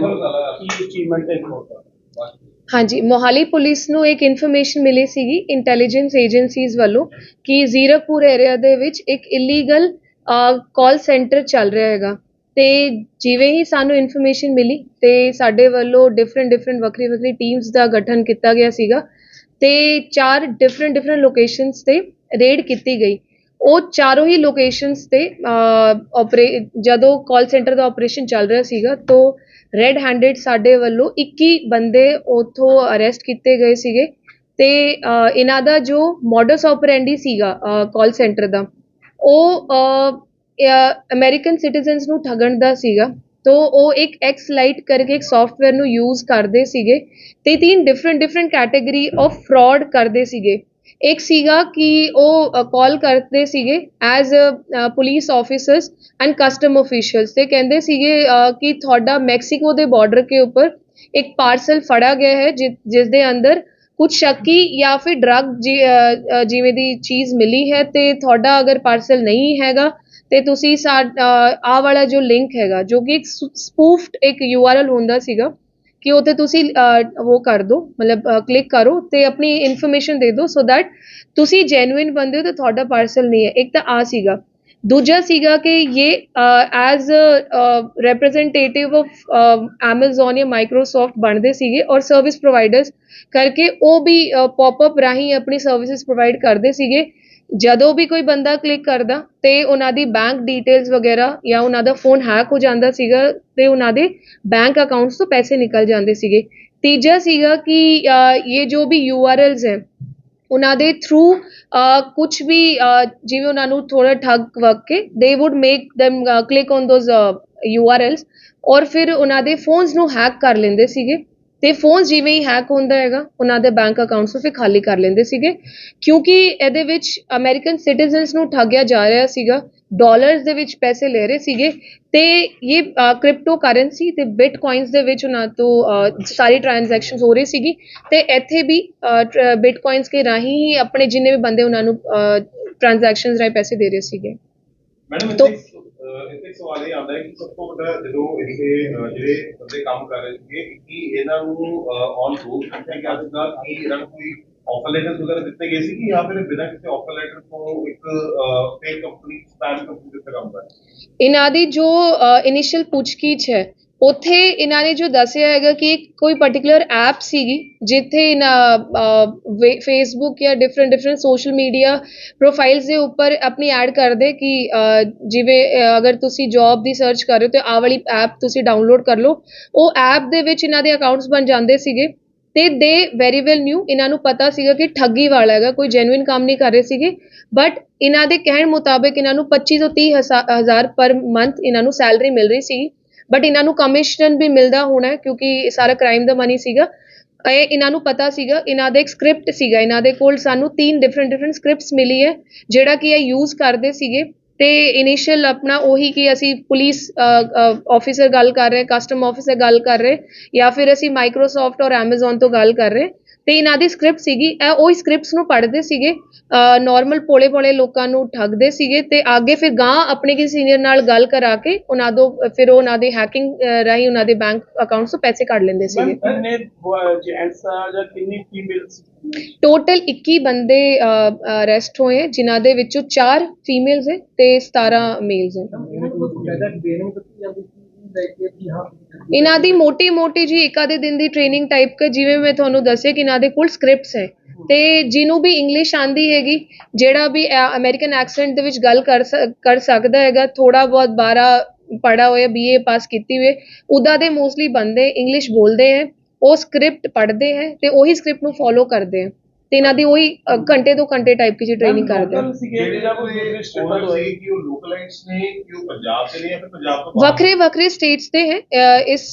ਕੀ achievement ਹੈ ਤੁਹਾਡਾ ਹਾਂਜੀ, ਮੋਹਾਲੀ ਪੁਲਿਸ ਨੂੰ ਇੱਕ ਇਨਫੋਰਮੇਸ਼ਨ ਮਿਲੀ ਸੀਗੀ ਇੰਟੈਲੀਜੈਂਸ ਏਜੰਸੀਜ਼ ਵੱਲੋਂ ਕਿ ਜ਼ੀਰਕਪੁਰ ਏਰੀਆ ਦੇ ਵਿੱਚ ਇੱਕ ਇਲੀਗਲ ਕਾਲ ਸੈਂਟਰ ਚੱਲ ਰਿਹਾ ਹੈਗਾ। ਤੇ ਜਿਵੇਂ ਹੀ ਸਾਨੂੰ ਇਨਫੋਰਮੇਸ਼ਨ ਮਿਲੀ ਤੇ ਸਾਡੇ ਵੱਲੋਂ ਡਿਫਰੈਂਟ ਡਿਫਰੈਂਟ ਵੱਖਰੀ ਵੱਖਰੀ ਟੀਮਸ ਦਾ ਗਠਨ ਕੀਤਾ ਗਿਆ ਸੀਗਾ ਤੇ ਚਾਰ ਡਿਫਰੈਂਟ ਡਿਫਰੈਂਟ ਲੋਕੇਸ਼ਨਸ ਤੇ ਰੇਡ ਕੀਤੀ ਗਈ। ਉਹ ਚਾਰੋਂ ਹੀ ਲੋਕੇਸ਼ਨਸ ਤੇ ਆਪਰੇ ਜਦੋਂ ਕਾਲ ਸੈਂਟਰ ਦਾ ਆਪਰੇਸ਼ਨ ਚੱਲ ਰਿਹਾ ਸੀਗਾ, ਤੋਂ ਰੈੱਡ ਹੈਂਡਡ ਸਾਡੇ ਵੱਲੋਂ 21 ਬੰਦੇ ਉੱਥੋਂ ਅਰੈਸਟ ਕੀਤੇ ਗਏ ਸੀਗੇ ਤੇ ਇਹਨਾਂ ਦਾ ਜੋ ਮੋਡਸ ਆਪਰੈਂਡੀ ਸੀਗਾ ਕਾਲ ਸੈਂਟਰ ਦਾ, ਉਹ ਅਮਰੀਕਨ ਸਿਟੀਜ਼ਨਸ ਨੂੰ ਠੱਗਣ ਦਾ ਸੀਗਾ। ਤੋ, ਉਹ ਇੱਕ ਐਕਸ ਲਾਈਟ ਕਰਕੇ ਇੱਕ ਸੌਫਟਵੇਅਰ ਨੂੰ ਯੂਜ਼ ਕਰਦੇ ਸੀਗੇ ਤੇ ਤਿੰਨ different different category of fraud ਕਰਦੇ ਸੀਗੇ। ਇੱਕ ਸੀਗਾ ਕਿ ਉਹ ਕਾਲ ਕਰਦੇ ਸੀਗੇ as police officers and custom officials ਤੇ ਕਹਿੰਦੇ ਸੀਗੇ ਕਿ ਤੁਹਾਡਾ ਮੈਕਸੀਕੋ ਦੇ ਬਾਰਡਰ ਕੇ ਉੱਪਰ ਇੱਕ ਪਾਰਸਲ ਫੜਾ ਗਿਆ ਹੈ ਜਿਸ ਦੇ ਅੰਦਰ ਕੁਝ ਸ਼ੱਕੀ ਜਾਂ ਫਿਰ ਡਰਗ ਜਿਵੇਂ ਦੀ ਚੀਜ਼ ਮਿਲੀ ਹੈ ਤੇ ਤੁਹਾਡਾ ਅਗਰ ਪਾਰਸਲ ਨਹੀਂ ਹੈਗਾ ਤੇ ਤੁਸੀਂ ਆ ਵਾਲਾ ਜੋ ਲਿੰਕ ਹੈਗਾ ਜੋ ਕਿ ਇੱਕ ਸਪੂਫਡ ਇੱਕ ਯੂ ਆਰ URL ਹੁੰਦਾ ਸੀਗਾ ਕਿ ਉਹਤੇ ਤੁਸੀਂ ਉਹ ਕਰ ਦਿਓ ਮਤਲਬ ਕਲਿੱਕ ਕਰੋ ਤੇ ਆਪਣੀ ਇਨਫੋਰਮੇਸ਼ਨ ਦੇ ਦਿਓ ਸੋ that ਤੁਸੀਂ ਜੈਨੂਇਨ ਬੰਦੇ ਹੋ ਤੇ ਤੁਹਾਡਾ ਪਾਰਸਲ ਨਹੀਂ ਹੈ। ਇੱਕ ਤਾਂ ਆ ਸੀਗਾ। ਦੂਜਾ ਸੀਗਾ ਕਿ ਇਹ ਐਜ਼ ਰਿਪਰੈਜ਼ੈਂਟੇਟਿਵ ਆਫ Amazon ਜਾਂ Microsoft ਬਣਦੇ ਸੀਗੇ ਔਰ ਸਰਵਿਸ ਪ੍ਰੋਵਾਈਡਰਸ ਕਰਕੇ ਉਹ ਵੀ ਪੌਪ ਅਪ ਰਾਹੀਂ ਆਪਣੀ ਸਰਵਿਸਿਜ਼ ਪ੍ਰੋਵਾਈਡ ਕਰਦੇ ਸੀਗੇ। ਜਦੋਂ ਵੀ ਕੋਈ ਬੰਦਾ ਕਲਿੱਕ ਕਰਦਾ ਅਤੇ ਉਹਨਾਂ ਦੀ ਬੈਂਕ ਡੀਟੇਲਸ ਵਗੈਰਾ ਜਾਂ ਉਹਨਾਂ ਦਾ ਫੋਨ ਹੈਕ ਹੋ ਜਾਂਦਾ ਸੀਗਾ ਅਤੇ ਉਹਨਾਂ ਦੇ ਬੈਂਕ ਅਕਾਊਂਟਸ ਤੋਂ ਪੈਸੇ ਨਿਕਲ ਜਾਂਦੇ ਸੀਗੇ। ਤੀਜਾ ਸੀਗਾ ਕਿ ਇਹ ਜੋ ਵੀ ਯੂ ਆਰ URLs ਹੈ, ਉਹਨਾਂ ਦੇ ਥਰੂ ਕੁਛ ਵੀ ਜਿਵੇਂ ਉਹਨਾਂ ਨੂੰ ਥੋੜ੍ਹਾ ਠੱਗ ਵਗ ਕੇ ਦੇ would make them click on those U R URLs ਔਰ ਫਿਰ ਉਹਨਾਂ ਦੇ ਫੋਨਸ ਨੂੰ ਹੈਕ ਕਰ ਲੈਂਦੇ ਸੀਗੇ। ਤੇ ਫੋਨ ਜਿਵੇਂ ਹੀ ਹੈਕ ਹੁੰਦਾ ਹੈਗਾ ਉਹਨਾਂ ਦੇ ਬੈਂਕ ਅਕਾਊਂਟਸ ਨੂੰ ਫਿਰ ਖਾਲੀ ਕਰ ਲੈਂਦੇ ਸੀਗੇ। ਕਿਉਂਕਿ ਇਹਦੇ ਵਿੱਚ ਅਮਰੀਕਨ ਸਿਟੀਜ਼ਨਸ ਨੂੰ ਠੱਗਿਆ ਜਾ ਰਿਹਾ ਸੀਗਾ ਡਾਲਰਸ ਦੇ ਵਿੱਚ ਪੈਸੇ ਲੈ ਰਹੇ ਸੀਗੇ ਤੇ ਇਹ ਕ੍ਰਿਪਟੋ ਕਰੰਸੀ ਤੇ ਬਿਟਕੋਇਨਸ ਦੇ ਵਿੱਚ ਉਹਨਾਂ ਤੋਂ ਸਾਰੀ ਟ੍ਰਾਂਜੈਕਸ਼ਨਸ ਹੋ ਰਹੀ ਸੀਗੀ ਤੇ ਇੱਥੇ ਵੀ ਬਿਟਕੋਇਨਸ ਕੇ ਰਾਹੀਂ ਹੀ ਆਪਣੇ ਜਿੰਨੇ ਵੀ ਬੰਦੇ ਉਹਨਾਂ ਨੂੰ ਟ੍ਰਾਂਜੈਕਸ਼ਨਸ ਰਾਹੀਂ ਪੈਸੇ ਦੇ ਰਹੇ ਸੀਗੇ। ਮੈਡਮ ਇੱਥੇ ਸਵਾਲ ਇਹ ਆਉਂਦਾ ਹੈ ਕਿ ਸਭ ਤੋਂ ਵੱਡਾ ਜਦੋਂ ਇੱਥੇ ਜਿਹੜੇ ਬੰਦੇ ਕੰਮ ਕਰ ਰਹੇ ਸੀਗੇ, ਕਿ ਇਹਨਾਂ ਨੂੰ ਔਨ ਰੂਲ ਰੱਖਿਆ ਗਿਆ ਸੀਗਾ ਕਿ ਇਹਨਾਂ ਨੂੰ ਕੋਈ ਆਫਰ ਲੈਟਰ ਵਗੈਰਾ ਦਿੱਤੇ ਗਏ ਸੀ ਕਿ ਜਾਂ ਫਿਰ ਬਿਨਾਂ ਕਿਸੇ ਆਫਰ ਲੈਟਰ ਤੋਂ ਇੱਕ ਫੇਕ ਕੰਪਨੀ ਸਪੈਮ ਕੰਪਨੀ ਦੇ ਕੰਮ ਕਰ ਇਹਨਾਂ ਦੀ ਜੋ ਇਨੀਸ਼ੀਅਲ ਪੁੱਛਗਿੱਛ ਹੈ ਉੱਥੇ ਇਹਨਾਂ ਨੇ ਜੋ ਦੱਸਿਆ ਹੈਗਾ ਕਿ ਕੋਈ ਪਰਟੀਕੁਲਰ ਐਪ ਸੀਗੀ ਜਿੱਥੇ ਇਹਨਾਂ ਵੇ ਫੇਸਬੁੱਕ ਜਾਂ different different social media profiles ਦੇ ਉੱਪਰ ਆਪਣੀ ਐਡ ਕਰਦੇ ਕਿ ਜਿਵੇਂ ਅਗਰ ਤੁਸੀਂ ਜੋਬ ਦੀ ਸਰਚ ਕਰ ਰਹੇ ਹੋ ਤੇ ਆਹ ਵਾਲੀ ਐਪ ਤੁਸੀਂ ਡਾਊਨਲੋਡ ਕਰ ਲਓ। ਉਹ ਐਪ ਦੇ ਵਿੱਚ ਇਹਨਾਂ ਦੇ ਅਕਾਊਂਟਸ ਬਣ ਜਾਂਦੇ ਸੀਗੇ ਤੇ ਦੇ ਵੈਰੀ ਵੈਲ ਨਿਊ ਇਹਨਾਂ ਨੂੰ ਪਤਾ ਸੀਗਾ ਕਿ ਠੱਗੀ ਵਾਲਾ ਹੈਗਾ, ਕੋਈ ਜੈਨੂਇਨ ਕੰਮ ਨਹੀਂ ਕਰ ਰਹੇ ਸੀਗੇ। ਬਟ ਇਹਨਾਂ ਦੇ ਕਹਿਣ ਮੁਤਾਬਕ ਇਹਨਾਂ ਨੂੰ 25 ਤੋਂ 30 ਹਸਾ- ਹਜ਼ਾਰ ਪਰ ਮੰਥ ਇਹਨਾਂ ਨੂੰ ਸੈਲਰੀ ਮਿਲ ਰਹੀ ਸੀਗੀ। ਬਟ ਇਹਨਾਂ ਨੂੰ ਕਮਿਸ਼ਨ ਵੀ ਮਿਲਦਾ ਹੋਣਾ ਕਿਉਂਕਿ ਇਹ ਸਾਰਾ ਕ੍ਰਾਈਮ ਦਾ ਮਨੀ ਸੀਗਾ। ਇਹ ਇਹਨਾਂ ਨੂੰ ਪਤਾ ਸੀਗਾ, ਇਹਨਾਂ ਦਾ ਇੱਕ ਸਕ੍ਰਿਪਟ ਸੀਗਾ, ਇਹਨਾਂ ਦੇ ਕੋਲ ਸਾਨੂੰ ਤਿੰਨ ਡਿਫਰੈਂਟ ਡਿਫਰੈਂਟ ਸਕ੍ਰਿਪਟਸ ਮਿਲੀ ਹੈ, ਜਿਹੜਾ ਕਿ ਇਹ ਯੂਜ਼ ਕਰਦੇ ਸੀਗੇ। ਤੇ ਇਨੀਸ਼ੀਅਲ ਆਪਣਾ ਉਹੀ ਕਿ ਅਸੀਂ ਪੁਲਿਸ ਆਫੀਸਰ ਗੱਲ ਕਰ ਰਹੇ ਕਸਟਮ ਆਫੀਸਰ ਗੱਲ ਕਰ ਰਹੇ, ਜਾਂ ਫਿਰ ਅਸੀਂ ਮਾਈਕਰੋਸਾਫਟ ਔਰ Amazon ਤੋਂ ਗੱਲ ਕਰ ਰਹੇ। ਤੇ ਇਹਨਾਂ ਦੀ ਸਕ੍ਰਿਪਟ ਸੀਗੀ ਇਹ ਉਹੀ ਸਕ੍ਰਿਪਟਸ ਨੂੰ ਪੜ੍ਹਦੇ ਸੀਗੇ ਨਾਰਮਲ ਪੋਲੇ ਪੋਲੇ ਲੋਕਾਂ ਨੂੰ ਠੱਗਦੇ ਸੀਗੇ ਤੇ ਅੱਗੇ ਫਿਰ ਗਾਂ ਆਪਣੇ ਕਿਸੇ ਸੀਨੀਅਰ ਨਾਲ ਗੱਲ ਕਰਾ ਕੇ ਉਹਨਾਂ ਤੋਂ ਫਿਰ ਉਹਨਾਂ ਦੇ ਹੈਕਿੰਗ ਰਾਹੀਂ ਉਹਨਾਂ ਦੇ ਬੈਂਕ ਅਕਾਊਂਟਸ ਤੋਂ ਪੈਸੇ ਕੱਢ ਲੈਂਦੇ ਸੀਗੇ। ਕਿੰਨੇ ਜੈਂਟਸ ਆ ਜਾਂ ਕਿੰਨੀ ਫੀਮੇਲਸ ਟੋਟਲ 21 ਬੰਦੇ ਅਰੈਸਟ ਹੋਏ ਜਿਨ੍ਹਾਂ ਦੇ ਵਿੱਚੋਂ 4 ਫੀਮੇਲਸ ਹੈ ਤੇ 17 ਮੇਲਸ ਹੈ। ਇਹਨਾਂ ਦੀ ਮੋਟੀ ਮੋਟੀ ਜੀ ਇੱਕ ਆਧੇ ਦਿਨ ਦੀ ਟ੍ਰੇਨਿੰਗ ਟਾਈਪ ਕ, ਜਿਵੇਂ ਮੈਂ ਤੁਹਾਨੂੰ ਦੱਸਿਆ ਕਿ ਇਹਨਾਂ ਦੇ ਕੋਲ ਸਕ੍ਰਿਪਟਸ ਹੈ। ਤੇ ਜਿਹਨੂੰ ਵੀ ਇੰਗਲਿਸ਼ ਆਂਦੀ ਹੈਗੀ, ਜਿਹੜਾ ਵੀ ਅਮਰੀਕਨ ਐਕਸੈਂਟ ਦੇ ਵਿੱਚ ਗੱਲ ਕਰ ਕਰ ਸਕਦਾ ਹੈਗਾ ਥੋੜਾ ਬਹੁਤ 12 ਪੜਾ ਹੋਇਆ ਬੀਏ ਪਾਸ ਕੀਤੀ ਹੋਏ ਉਦਾਂ ਦੇ ਮੋਸਟਲੀ ਬੰਦੇ ਇੰਗਲਿਸ਼ ਬੋਲਦੇ ਹੈ, ਉਹ ਸਕ੍ਰਿਪਟ ਪੜ੍ਹਦੇ ਹੈ ਤੇ ਉਹੀ ਸਕ੍ਰਿਪਟ ਨੂੰ ਫੋਲੋ ਕਰਦੇ ਹੈ। ਤੇ ਇਹਨਾਂ ਦੀ ਉਹੀ ਅ, ਘੰਟੇ ਤੋਂ ਘੰਟੇ ਟਾਈਪ ਦੀ ਟ੍ਰੇਨਿੰਗ ਕਰਦੇ ਹੈ ਸੀਗੇ ਜਾਂ ਕੋਈ ਦੂਸਰੇ ਸਟੇਟਾਂ ਤੋਂ ਉਹ ਆਏ ਸੀ ਕਿ ਉਹ ਲੋਕਲਾਈਟਸ ਨੇ ਕਿ ਉਹ ਪੰਜਾਬ ਦੇ ਨੇ ਜਾਂ ਫਿਰ ਪੰਜਾਬ ਤੋਂ ਬਾਹਰ? ਵੱਖਰੇ ਵੱਖਰੇ ਸਟੇਟਸ ਦੇ ਹੈ। ਇਸ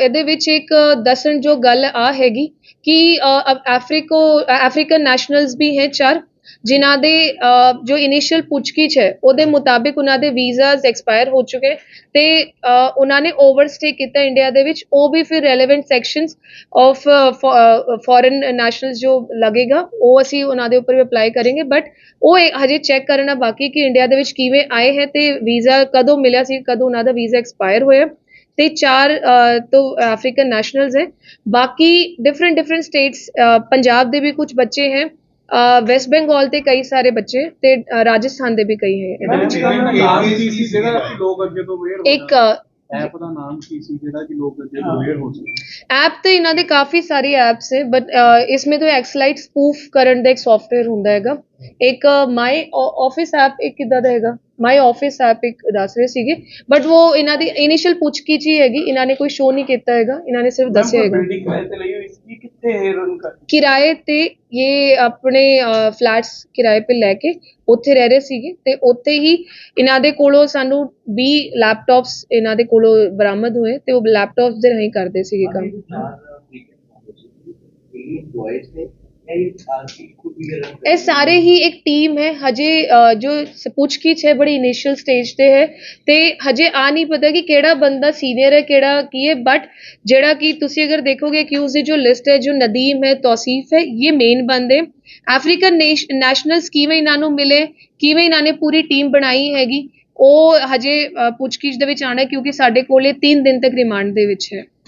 ਇਹਦੇ ਵਿੱਚ ਇੱਕ ਦੱਸਣ ਜੋ ਗੱਲ ਆ ਹੈਗੀ ਕਿ ਅਫਰੀਕੋ ਅਫਰੀਕਨ ਨੈਸ਼ਨਲਸ ਵੀ ਹੈ ਚਾਰ। ਜਿਨ੍ਹਾਂ ਦੇ ਜੋ ਇਨੀਸ਼ੀਅਲ ਪੁੱਛਗਿੱਛ ਹੈ, ਉਹਦੇ ਮੁਤਾਬਿਕ ਉਹਨਾਂ ਦੇ ਵੀਜ਼ਾਸ ਐਕਸਪਾਇਰ ਹੋ ਚੁੱਕੇ ਤੇ ਉਹਨਾਂ ਨੇ ਓਵਰਸਟੇ ਕੀਤਾ ਇੰਡੀਆ ਦੇ ਵਿੱਚ, ਉਹ ਵੀ ਫਿਰ relevant sections of foreign nationals ਜੋ ਲੱਗੇਗਾ, ਉਹ ਅਸੀਂ ਉਹਨਾਂ ਦੇ ਉੱਪਰ ਵੀ ਅਪਲਾਈ ਕਰਾਂਗੇ ਬਟ ਉਹ ਇਹ ਹਜੇ ਚੈੱਕ ਕਰਨਾ ਬਾਕੀ ਕਿ ਇੰਡੀਆ ਦੇ ਵਿੱਚ ਕਿਵੇਂ ਆਏ ਹੈ ਤੇ ਵੀਜ਼ਾ ਕਦੋਂ ਮਿਲਿਆ ਸੀ, ਕਦੋਂ ਉਹਨਾਂ ਦਾ ਵੀਜ਼ਾ ਐਕਸਪਾਇਰ ਹੋਇਆ ਤੇ ਚਾਰ ਤੋਂ ਅਫਰੀਕਨ ਨੈਸ਼ਨਲਸ ਹੈ। ਬਾਕੀ ਡਿਫਰੈਂਟ ਡਿਫਰੈਂਟ ਸਟੇਟਸ ਪੰਜਾਬ ਦੇ ਵੀ ਕੁਝ ਬੱਚੇ ਹੈ। ਵੈਸਟ ਬੰਗਾਲ ਤੇ ਕਈ ਸਾਰੇ ਬੱਚੇ ਤੇ ਰਾਜਸਥਾਨ ਦੇ ਵੀ ਕਈ ਹੈ। ਇੱਕ ਐਪ ਦਾ ਨਾਮ ਕੀ ਸੀ? ਜਿਹੜਾ ਕਿ ਲੋਕ ਅੱਗੇ ਤੋਂ ਅਵੇਅਰ ਹੋ ਸਕਣ ਐਪ ਤੇ ਇਹਨਾਂ ਦੇ ਕਾਫੀ ਸਾਰੇ ਐਪਸ ਹੈ ਬਟ ਇਸਮੇ ਤੋਂ ਐਕਸਲਾਈਟ ਸਪੂਫ ਕਰਨ ਦਾ ਇੱਕ ਸੀਗੇ ਬਟ ਇਹਨਾਂ ਦੀ ਇਨੀਸ਼ੀਅਲ ਪੁੱਛਗਿੱਛ ਹੀ ਹੈਗੀ। ਇਹਨਾਂ ਨੇ ਕੋਈ ਸ਼ੋਅ ਨਹੀਂ ਕੀਤਾ ਹੈਗਾ। ਇਹਨਾਂ ਨੇ ਸਿਰਫ ਦੱਸਿਆ ਹੈਗਾ। ਕਿਰਾਏ ਤੇ ਇਹ ਆਪਣੇ ਫਲੈਟਸ ਕਿਰਾਏ ਤੇ ਲੈ ਕੇ ਉੱਥੇ ਰਹਿ ਰਹੇ ਸੀਗੇ ਤੇ ਉੱਥੇ ਹੀ ਇਹਨਾਂ ਦੇ ਕੋਲੋਂ ਸਾਨੂੰ 20 ਲੈਪਟਾਪਸ ਇਹਨਾਂ ਦੇ ਕੋਲੋਂ ਬਰਾਮਦ ਹੋਏ ਤੇ ਉਹ ਲੈਪਟਾਪਸ ਦੇ ਰਾਹੀਂ ਕਰਦੇ ਸੀਗੇ ਕੰਮ। ਇਹ ਸਾਰੇ ਹੀ ਇੱਕ ਟੀਮ ਹੈ। ਹਜੇ ਜੋ ਪੁੱਛਗਿੱਛ ਹੈ, ਬੜੀ ਇਨੀਸ਼ੀਅਲ ਸਟੇਜ ਤੇ ਹੈ। ਤੇ ਹਜੇ ਆ ਨਹੀਂ ਪਤਾ ਕਿ ਕਿਹੜਾ ਬੰਦਾ ਸੀਨੀਅਰ ਹੈ, ਕਿਹੜਾ ਕੀ ਹੈ। ਬਟ ਜਿਹੜਾ ਕਿ ਤੁਸੀਂ ਅਗਰ ਦੇਖੋਗੇ ਅਕਿਊਜ਼ ਦੀ ਜੋ ਲਿਸਟ ਹੈ, ਜੋ ਨਦੀਮ ਹੈ, ਤੌਸੀਫ ਹੈ, ਇਹ ਮੇਨ ਬੰਦੇ ਅਫਰੀਕਨ ਨੈਸ਼ਨਲਸ ਕਿਵੇਂ ਇਹਨਾਂ ਨੂੰ ਮਿਲੇ, ਕਿਵੇਂ ਇਹਨਾਂ ਨੇ ਪੂਰੀ ਟੀਮ ਬਣਾਈ ਹੈਗੀ, ਉਹ ਹਜੇ ਪੁੱਛਗਿੱਛ ਦੇ ਵਿੱਚ ਆਣਾ ਕਿਉਂਕਿ ਸਾਡੇ ਕੋਲ ਇਹ 3 ਦਿਨ ਤੱਕ ਰਿਮਾਂਡ ਦੇ ਵਿੱਚ ਹੈ।